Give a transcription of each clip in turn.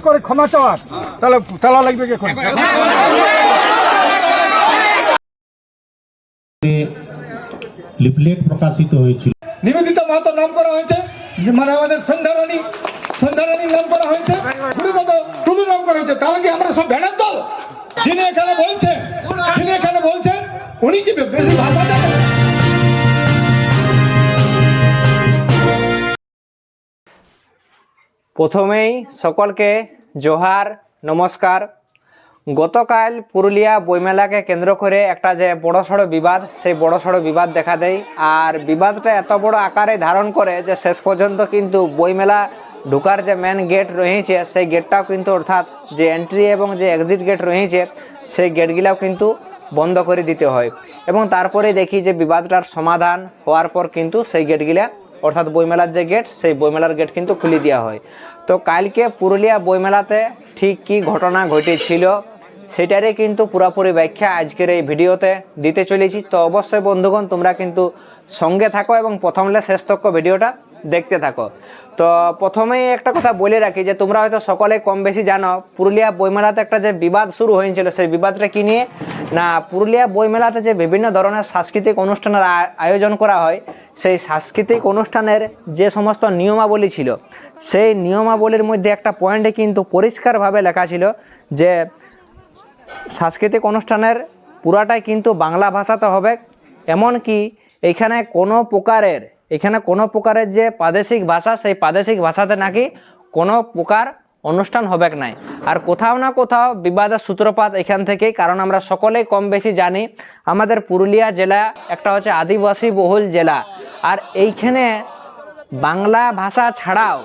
করে ক্ষমা চাওয়ার তাহলে তালা লাগবে কি লিফলেট প্রকাশিত হয়েছিল। নিবেদিতা নাম করা হয়েছে মানে আমাদের সন্ধ্যারানী সন্ধ্যারানীর নাম করা হয়েছে গুরুপদ টুলু নাম করা হয়েছে তাহলে কি আমরা সব ভেড়ার দল? যিনি এখানে বলছেন যিনি এখানে বলছেন উনি কি বেশি ভাষা প্রথমেই সকলকে জোহার, নমস্কার। গতকাল পুরুলিয়া বইমেলাকে কেন্দ্র করে একটা যে বড় সড়ো বিবাদ, সেই বড় সড়ো বিবাদ দেখা দেয়। আর বিবাদটা এত বড় আকারে ধারণ করে যে শেষ পর্যন্ত কিন্তু বইমেলা ঢুকার যে মেন গেট রয়েছে, সেই গেটটাও কিন্তু অর্থাৎ যে এন্ট্রি এবং যে এক্সিট গেট রয়েছে, সেই গেটগুলাও কিন্তু বন্ধ করে দিতে হয়। এবং তারপরে দেখি যে বিবাদটার সমাধান হওয়ার পর কিন্তু সেই গেটগুলা অর্থাৎ বইমেলার যে গেট, সেই বইমেলার গেট কিন্তু খুলে দেওয়া হয়। তো কালকে পুরুলিয়া বইমেলাতে ঠিক কী ঘটনা ঘটেছিল, সেটারই কিন্তু পুরোপুরি ব্যাখ্যা আজকের এই ভিডিওতে দিতে চলেছি। তো অবশ্যই বন্ধুগণ, তোমরা কিন্তু সঙ্গে থাকো এবং প্রথমলে শেষ তক্ক ভিডিওটা দেখতে থাকো। তো প্রথমেই একটা কথা বলে রাখি যে, তোমরা হয়তো সকলে কম বেশি জানো, পুরুলিয়া বইমেলাতে একটা যে বিবাদ শুরু হয়েছিল, সেই বিবাদটা কি নিয়ে? না, পুরুলিয়া বইমেলাতে যে বিভিন্ন ধরনের সাংস্কৃতিক অনুষ্ঠানের আয়োজন করা হয়, সেই সাংস্কৃতিক অনুষ্ঠানের যে সমস্ত নিয়মাবলী ছিল, সেই নিয়মাবলীর মধ্যে একটা পয়েন্টে কিন্তু পরিষ্কারভাবে লেখা ছিল যে, সাংস্কৃতিক অনুষ্ঠানের পুরাটাই কিন্তু বাংলা ভাষাতে হবে। এমনকি এখানে কোনো প্রকারের এখানে কোনো প্রকারের যে প্রাদেশিক ভাষা, সেই প্রাদেশিক ভাষাতে নাকি কোনো প্রকার অনুষ্ঠান হবেক নাই। আর কোথাও না কোথাও বিবাদের সূত্রপাত এখান থেকেই, কারণ আমরা সকলেই কম বেশি জানি, আমাদের পুরুলিয়া জেলা একটা হচ্ছে আদিবাসী বহুল জেলা। আর এইখানে বাংলা ভাষা ছাড়াও,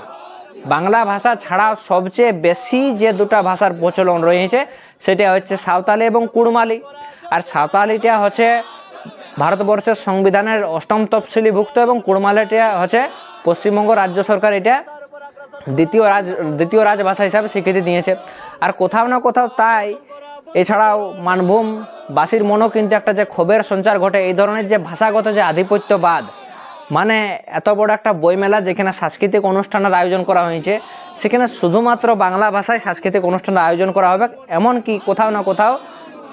বাংলা ভাষা ছাড়াও সবচেয়ে বেশি যে দুটো ভাষার প্রচলন রয়েছে, সেটা হচ্ছে সাঁওতালি এবং কুড়মালি। আর সাঁওতালিটা হচ্ছে ভারতবর্ষের সংবিধানের অষ্টম তফসিলিভুক্ত এবং কুড়মালিটা হচ্ছে পশ্চিমবঙ্গ রাজ্য সরকার এটা দ্বিতীয় রাজ, দ্বিতীয় রাজভাষা হিসাবে স্বীকৃতি দিয়েছে। আর কোথাও না কোথাও তাই এছাড়াও মানভূম বাসীর মনেও কিন্তু একটা যে ক্ষোভের সঞ্চার ঘটে, এই ধরনের যে ভাষাগত যে আধিপত্যবাদ মানে এত বড় একটা বইমেলা যেখানে সাংস্কৃতিক অনুষ্ঠানের আয়োজন করা হয়েছে, সেখানে শুধুমাত্র বাংলা ভাষায় সাংস্কৃতিক অনুষ্ঠানের আয়োজন করা হবে, এমনকি কোথাও না কোথাও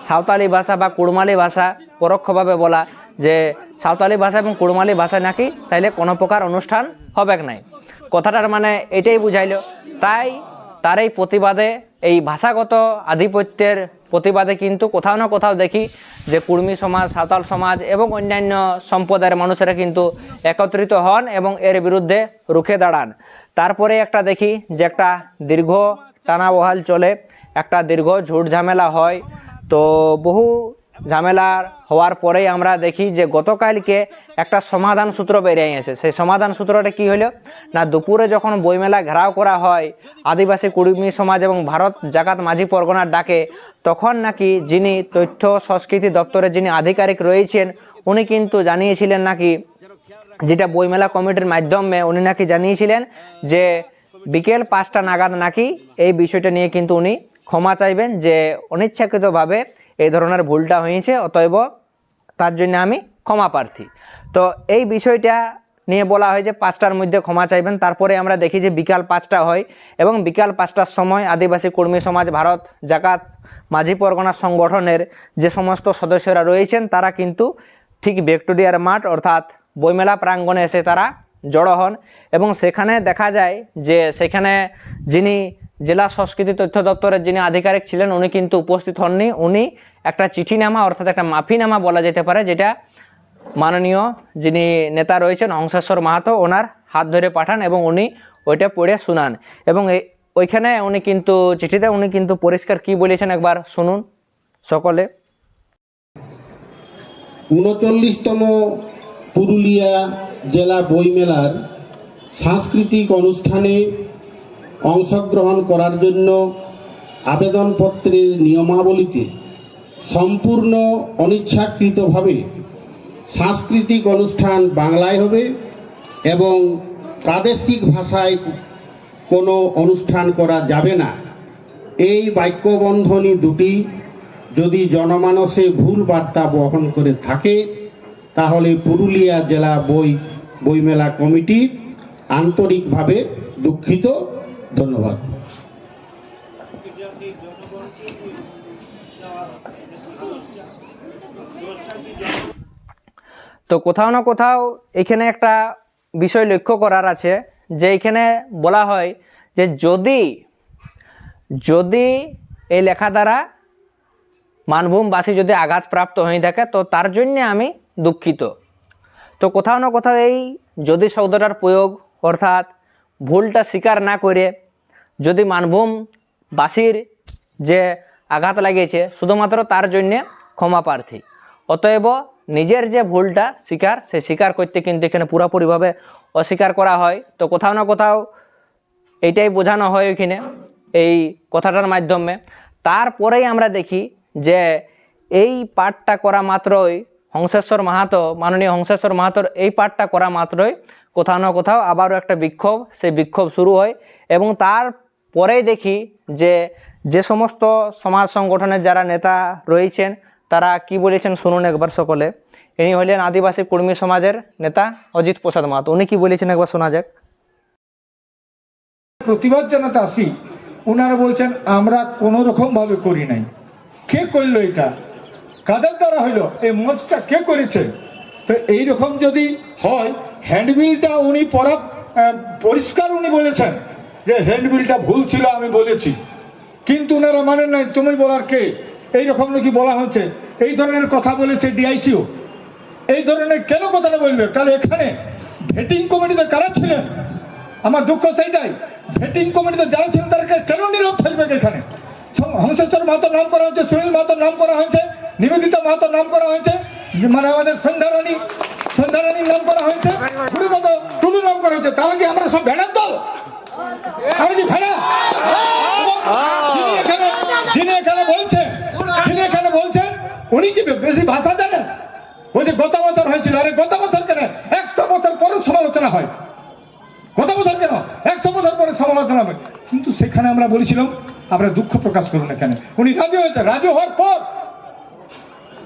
সাঁওতালি ভাষা বা কুড়মালি ভাষা পরোক্ষভাবে বলা যে সাঁওতালি ভাষা এবং কুড়মালি ভাষা নাকি তাইলে কোনো প্রকার অনুষ্ঠান হবে নাই। কথাটার মানে এটাই বুঝাইল। তাই তার এই প্রতিবাদে এই ভাষাগত আধিপত্যের প্রতিবাদে কিন্তু কোথাও না কোথাও দেখি যে কুর্মী সমাজ, সাঁওতাল সমাজ এবং অন্যান্য সম্প্রদায়ের মানুষেরা কিন্তু একত্রিত হন এবং এর বিরুদ্ধে রুখে দাঁড়ান। তারপরে একটা দেখি যে একটা দীর্ঘ টানাবহাল চলে, একটা দীর্ঘ ঝুট ঝামেলা হয়। তো বহু ঝামেলার হওয়ার পরেই আমরা দেখি যে গতকালকে একটা সমাধান সূত্র বেরিয়ে গেছে সেই সমাধান সূত্রটা কি হলো? না, দুপুরে যখন বইমেলা ঘেরাও করা হয়, আদিবাসী কুড়মি সমাজ এবং ভারত, জাকাত, মাঝি, পরগনার ডাকে, তখন নাকি যিনি তথ্য, সংস্কৃতি দপ্তরের যিনি আধিকারিক রয়েছেন, উনি কিন্তু জানিয়েছিলেন নাকি, যেটা বইমেলা কমিটির মাধ্যমে উনি নাকি জানিয়েছিলেন যে বিকেল পাঁচটা নাগাদ নাকি এই বিষয়টা নিয়ে কিন্তু উনি ক্ষমা চাইবেন, যে অনিচ্ছাকৃতভাবে এই ধরনের ভুলটা হয়েছে, অতএব তার জন্য আমি ক্ষমা প্রার্থী। তো এই বিষয়টা নিয়ে বলা হয় যে পাঁচটার মধ্যে ক্ষমা চাইবেন, তারপরে আমরা দেখি যে বিকাল পাঁচটা হয় এবং বিকাল পাঁচটার সময় আদিবাসী কর্মী সমাজ ভারত, জাকাত, মাঝি পরগনা সংগঠনের যে সমস্ত সদস্যরা রয়েছেন, তারা কিন্তু ঠিক ভিক্টোরিয়ার মাঠ অর্থাৎ বইমেলা প্রাঙ্গণে এসে তারা জড়ো হন এবং সেখানে দেখা যায় যে সেখানে যিনি জেলা সংস্কৃতি তথ্য দপ্তরের যিনি আধিকারিক ছিলেন, উনি কিন্তু উপস্থিত হননি। উনি একটা চিঠিনামা, অর্থাৎ একটা মাফিনামা বলা যেতে পারে, যেটা মাননীয় যিনি নেতা রয়েছেন হংসেশ্বর মাহাতো, ওনার হাত ধরে পাঠান এবং উনি ওইটা পড়ে শুনান। এবং ওইখানে উনি কিন্তু, চিঠিতে উনি কিন্তু পরিষ্কার কি বলেছেন একবার শুনুন সকলে। উনচল্লিশতম পুরুলিয়া জেলা বইমেলার সাংস্কৃতিক অনুষ্ঠানে অংশগ্রহণ করার জন্য আবেদনপত্রের নিয়মাবলীতে সম্পূর্ণ অনিচ্ছাকৃতভাবে সাংস্কৃতিক অনুষ্ঠান বাংলায় হবে এবং প্রাদেশিক ভাষায় কোনো অনুষ্ঠান করা যাবে না। এই বাক্যবন্ধনী দুটি যদি জনমানসে ভুল বার্তা বহন করে থাকে, তাহলে পুরুলিয়া জেলা বই বইমেলা কমিটি আন্তরিকভাবে দুঃখিত। ধন্যবাদ। তো কোথাও না কোথাও এখানে একটা বিষয় লক্ষ্য করার আছে, যে এখানে বলা হয় যে যদি যদি এই লেখা দ্বারা মানভূমবাসী যদি আঘাতপ্রাপ্ত হয়ে থাকে, তো তার জন্যে আমি দুঃখিত। তো কোথাও না কোথাও এই যদি শব্দটার প্রয়োগ, অর্থাৎ ভুলটা স্বীকার না করে যদি মানভূমবাসীর যে আঘাত লাগিয়েছে, শুধুমাত্র তার জন্যে ক্ষমা প্রার্থী। অতএব নিজের যে ভুলটা স্বীকার, সে স্বীকার করতে কিন্তু এখানে পুরোপুরিভাবে অস্বীকার করা হয়। তো কোথাও না কোথাও এইটাই বোঝানো হয় ওইখানে এই কথাটার মাধ্যমে। তারপরেই আমরা দেখি যে এই পাঠটা করা মাত্রই হংসেশ্বর মাহাতো, মাননীয় হংসেশ্বর মাহাতোর এই পাঠটা করা মাত্রই কোথাও না কোথাও আবারও একটা বিক্ষোভ, সেই বিক্ষোভ শুরু হয় এবং তার পরেই দেখি যে যে সমস্ত সমাজ সংগঠনের যারা নেতা রয়েছেন, তারা কি বলেছেন শুনুন একবার সকলে। ইনি হলেন আদিবাসী কর্মী সমাজের নেতা অজিত প্রসাদ মাহাতো। উনি কি বলেছেন একবার শোনা যাক। প্রতিবাদ জানাতে আসি ওনারা বলছেন, আমরা কোনো রকম ভাবে করি নাই। কে করল এটা? কাদের দ্বারা হইল? এই মঞ্চটা কে করেছে? তো এই রকম যদি হয় হ্যান্ডবিলটা উনি পরা পরিষ্কার উনি বলেছেন যে হ্যান্ডবিলটা ভুল ছিল, আমি বলেছি। কিন্তু ওনারা মানেন নাই, তুমি বলার কে? এই রকম নাকি বলা হচ্ছে এই ধরনের কথা বলেছে ডিআইসিও। এই ধরনের কেন কথাটা বলবে? তাহলে এখানে ভেটিং কমিটিতে কারা ছিলেন? আমার দুঃখ সেইটাই। ভেটিং কমিটিতে যারা ছিলেন তাদেরকে কেন নীরব থাকবে এখানে? হংসেশ্বর মাহাতোর নাম করা হয়েছে, সুনীল মাহাতোর নাম করা হয়েছে, নিবেদিতা মাহাতোর নাম করা হয়েছে। মানে আমাদের সন্ধ্যারানী সন্ধ্যারানীর নাম করা হয়েছে। গুরুপদ টুলু নাম করা হয়েছে। তাহলে কি আমরা সব ভেড়ার দল? আমি কি ভেড়া? যিনি এখানে বলছেন যিনি এখানে বলছেন উনি কি বেশি ভাষা জানেন? যে গত বছর হয়েছিল। আরে গত বছর কেন? একশো বছর পরে সমালোচনা হয়। গত বছর কেন? একশো বছর পরে সমালোচনা হবে কিন্তু সেখানে আমরা বলেছিলাম আপনারা দুঃখ প্রকাশ করুন এখানে। উনি রাজি হয়েছে রাজি হওয়ার পর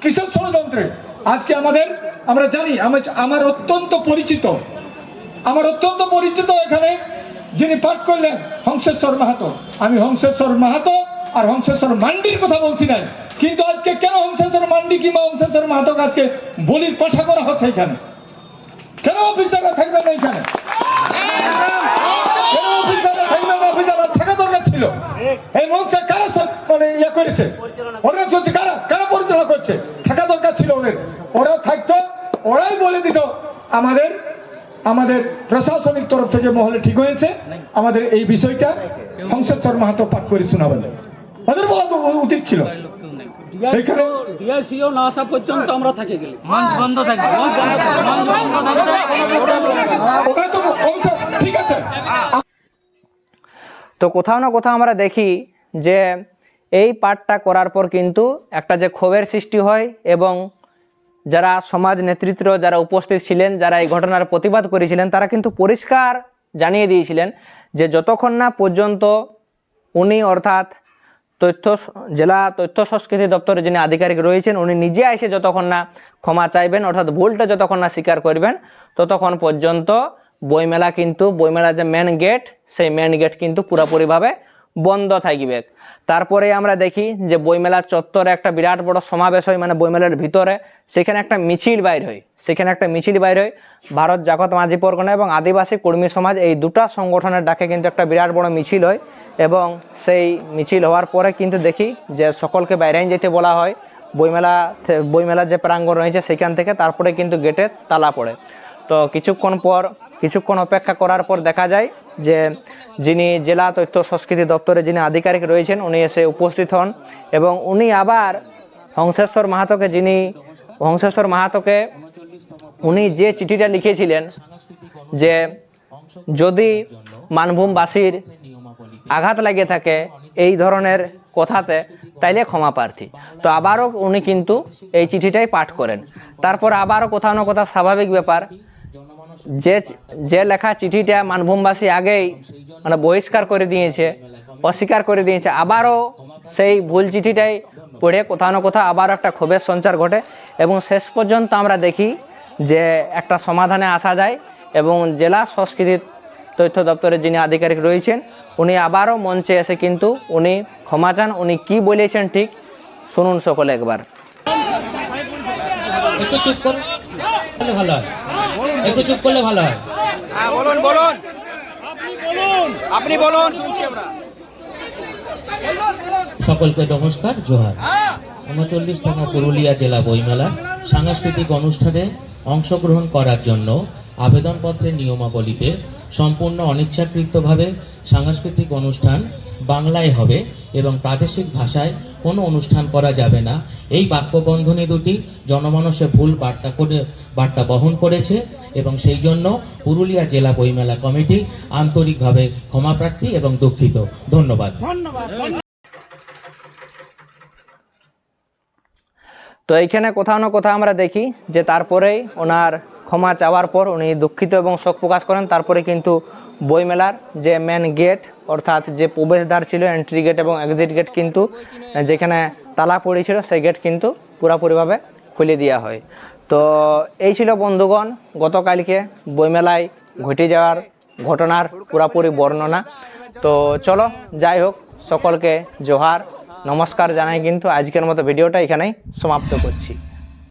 কিসের ষড়যন্ত্রে? আজকে আমাদের আমরা জানি আমার অত্যন্ত পরিচিত আমার অত্যন্ত পরিচিত এখানে যিনি পাঠ করলেন হংসেশ্বর মাহাতো। আমি হংসেশ্বর মাহাতো আর হংসেশ্বর মান্ডির কথা বলছি না কিন্তু আজকে কেন হংসেশ্বর মান্ডি কিংবা হংসেশ্বর মাহাতোকে আজকে বলির পাঠা করা হচ্ছে এখানে? কেন অফিসাররা থাকবে না এখানে? কেন অফিসাররা থাকবে না? অফিসাররা থাকা দরকার ছিল। এই মঞ্চটা কারা মানে ইয়ে করেছে? চলছে কারা? কারা দরকার ওরা থাকতো ওরাই বলে দিত আমাদের আমাদের প্রশাসনিক তরফ থেকে মহলে ঠিক হয়েছে আমাদের এই বিষয়টা হংসেশ্বর মাহাতো পাঠ করে শোনাবেন। ওদের বলা তো উচিত ছিল। এখানে ডিআইসিও না আসা পর্যন্ত আমরা থেকে গেলি বন্ধ বন্ধ থাকবে। ওরা তো অবশ্য ঠিক আছে। তো কোথাও না কোথাও আমরা দেখি যে এই পাঠটা করার পর কিন্তু একটা যে ক্ষোভের সৃষ্টি হয় এবং যারা সমাজ নেতৃত্ব, যারা উপস্থিত ছিলেন, যারা এই ঘটনার প্রতিবাদ করেছিলেন, তারা কিন্তু পরিষ্কার জানিয়ে দিয়েছিলেন যে যতক্ষণ না পর্যন্ত উনি অর্থাৎ তথ্য, জেলা তথ্য সংস্কৃতি দপ্তরে যিনি আধিকারিক রয়েছেন, উনি নিজে এসে যতক্ষণ না ক্ষমা চাইবেন, অর্থাৎ ভুলটা যতক্ষণ না স্বীকার করবেন, ততক্ষণ পর্যন্ত বইমেলা কিন্তু, বইমেলার যে মেন গেট সেই মেন গেট কিন্তু পুরোপুরিভাবে বন্ধ থাকবে। তারপরে আমরা দেখি যে বইমেলার চত্বরে একটা বিরাট বড় সমাবেশ হয় মানে বইমেলার ভিতরে। সেখানে একটা মিছিল বাইর হয়। সেখানে একটা মিছিল বাইর হয় ভারত জাগত মাঝি পরগনা এবং আদিবাসী কর্মী সমাজ। এই দুটা সংগঠনের ডাকে কিন্তু একটা বিরাট বড় মিছিল হয় এবং সেই মিছিল হওয়ার পরে কিন্তু দেখি যে সকলকে বাইরে যেতে বলা হয়। বইমেলা বইমেলার যে প্রাঙ্গণ রয়েছে সেখান থেকে, তারপরে কিন্তু গেটে তালা পড়ে। তো কিছুক্ষণ পর কিছুক্ষণ অপেক্ষা করার পর দেখা যায় যে যিনি জেলা তথ্য সংস্কৃতি দপ্তরে যিনি আধিকারিক রয়েছেন, উনি এসে উপস্থিত হন এবং উনি আবার হংসেশ্বর মাহাতোকে যিনি, হংসেশ্বর মাহাতোকে উনি যে চিঠিটা লিখেছিলেন যে যদি মানভূমবাসীর আঘাত লাগিয়ে থাকে এই ধরনের কথাতে, তাইলে ক্ষমা প্রার্থী। তো আবারও উনি কিন্তু এই চিঠিটাই পাঠ করেন। তারপর আবারও কোথাও না কোথাও স্বাভাবিক ব্যাপার যে যে লেখা চিঠিটা মানভূমবাসী আগেই মানে বহিষ্কার করে দিয়েছে, অস্বীকার করে দিয়েছে, আবারও সেই ভুল চিঠিটাই পড়ে কোথাও না কোথাও আবারও একটা ক্ষোভের সঞ্চার ঘটে এবং শেষ পর্যন্ত আমরা দেখি যে একটা সমাধানে আসা যায় এবং জেলা সংস্কৃতি তথ্য দপ্তরের যিনি আধিকারিক রয়েছেন, উনি আবারও মঞ্চে এসে কিন্তু উনি ক্ষমা চান, উনি কি বলেছেন ঠিক শুনুন সকলে একবার। একটু চুপ ভালো হয় একটু চুপ করলে ভালো হয়। সকলকে নমস্কার জোহার। উনচল্লিশতম পুরুলিয়া জেলা বইমেলা সাংস্কৃতিক অনুষ্ঠানে অংশগ্রহণ করার জন্য আবেদনপত্রের নিয়মাবলীতে সম্পূর্ণ অনিচ্ছাকৃতভাবে সাংস্কৃতিক অনুষ্ঠান বাংলায় হবে এবং প্রাদেশিক ভাষায় কোনো অনুষ্ঠান করা যাবে না। এই বাক্যবন্ধনী দুটি জনমানসে ভুল বার্তা করে বার্তা বহন করেছে এবং সেই জন্য পুরুলিয়া জেলা বইমেলা কমিটি আন্তরিকভাবে ক্ষমাপ্রার্থী এবং দুঃখিত। ধন্যবাদ। তো এইখানে কোথাও না কোথাও আমরা দেখি যে তারপরেই ওনার ক্ষমা চাওয়ার পর উনি দুঃখিত এবং শোক প্রকাশ করেন। তারপরে কিন্তু বইমেলার যে মেন গেট অর্থাৎ যে প্রবেশদ্বার ছিল এন্ট্রি গেট এবং এক্সিট গেট কিন্তু, যেখানে তালা পড়েছিল, সেই গেট কিন্তু পুরোপুরিভাবে খুলে দেওয়া হয়। তো এই ছিল বন্ধুগণ, গতকালকে বইমেলায় ঘটে যাওয়ার ঘটনার পুরাপুরি বর্ণনা। তো চলো, যাই হোক, সকলকে জোহার। নমস্কার জানাই কিন্তু আজকের মতো ভিডিওটা এখানেই সমাপ্ত করছি।